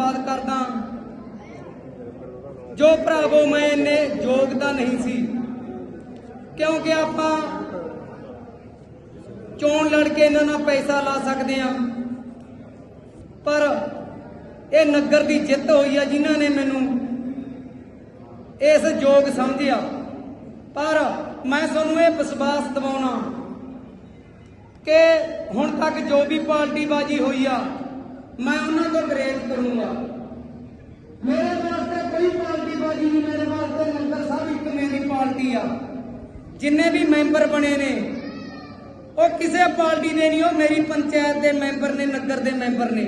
ਧੰਨਵਾਦ ਕਰਦਾ ਜੋ ਭਰਾਵੋ, ਮੈਂ ਇੰਨੇ ਇਹਨੇ ਯੋਗਤਾ ਨਹੀਂ ਸੀ। ਕਿਉਂਕਿ ਆਪਾਂ ਚੋਣ ਲੜ ਕੇ ਇਹਨਾਂ ਨਾਲ ਪੈਸਾ ਲਾ ਸਕਦੇ ਆ ਪਰ ਇਹ ਨਗਰ ਦੀ ਜਿੱਤ ਹੋਈ ਆ ਜਿਨ੍ਹਾਂ ਨੇ ਮੈਨੂੰ ਇਸ ਯੋਗ ਸਮਝਿਆ। ਪਰ ਮੈਂ ਤੁਹਾਨੂੰ ਇਹ ਵਿਸ਼ਵਾਸ ਦਿਵਾਉਣਾ ਕਿ ਹੁਣ ਤੱਕ ਜੋ ਵੀ ਪਾਰਟੀ ਬਾਜੀ ਹੋਈ ਆ ਮੈਂ ਉਹਨਾਂ ਤੋਂ ਗਰੇਜ ਕਰੂੰਗਾ। ਮੇਰੇ ਵਾਸਤੇ ਕੋਈ ਪਾਰਟੀਬਾਜ਼ੀ ਨਹੀਂ, ਮੇਰੇ ਵਾਸਤੇ ਨੰਬਰ ਸਾਹਿਬ ਇੱਕ ਮੇਰੀ ਪਾਰਟੀ ਆ। ਜਿੰਨੇ ਵੀ ਮੈਂਬਰ ਬਣੇ ਨੇ, ਉਹ ਕਿਸੇ ਪਾਰਟੀ ਦੇ ਨਹੀਂ, ਉਹ ਮੇਰੀ ਪੰਚਾਇਤ ਦੇ ਮੈਂਬਰ ਨੇ, ਨਗਰ ਦੇ ਮੈਂਬਰ ਨੇ।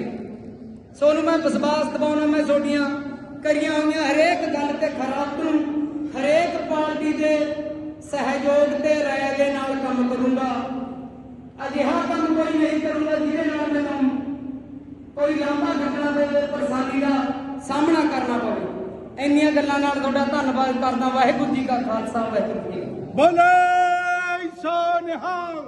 ਸੋਨੂੰ ਮੈਂ ਵਿਸ਼ਵਾਸ ਦਿਵਾਉਣਾ, ਮੈਂ ਤੁਹਾਡੀਆਂ ਕਰੀਆਂ ਹੋਈਆਂ ਹਰੇਕ ਗੱਲ ਤੇ ਖਰਾ ਉਤਰੂ ਹਰੇਕ ਪਾਰਟੀ ਦੇ ਸਹਿਯੋਗ ਤੇ ਰਾਏ ਦੇ ਨਾਲ ਕੰਮ ਕਰੂੰਗਾ। ਅਜਿਹਾ ਕੰਮ ਕੋਈ ਨਹੀਂ ਕਰੂੰਗਾ, ਜਿਹਦੇ ਨਾਲ ਕੋਈ ਲਾਂਭਾ ਘਟਨਾ ਦੇ ਪਰੇਸ਼ਾਨੀ ਦਾ ਸਾਹਮਣਾ ਕਰਨਾ ਪਵੇ। ਇੰਨੀਆਂ ਗੱਲਾਂ ਨਾਲ ਤੁਹਾਡਾ ਧੰਨਵਾਦ ਕਰਦਾ, ਵਾਹਿਗੁਰੂ ਜੀ ਕਾ ਖਾਲਸਾ, ਵਾਹਿਗੁਰੂ ਜੀ ਬੋਲੇ ਸੋ ਨਿਹਾਲ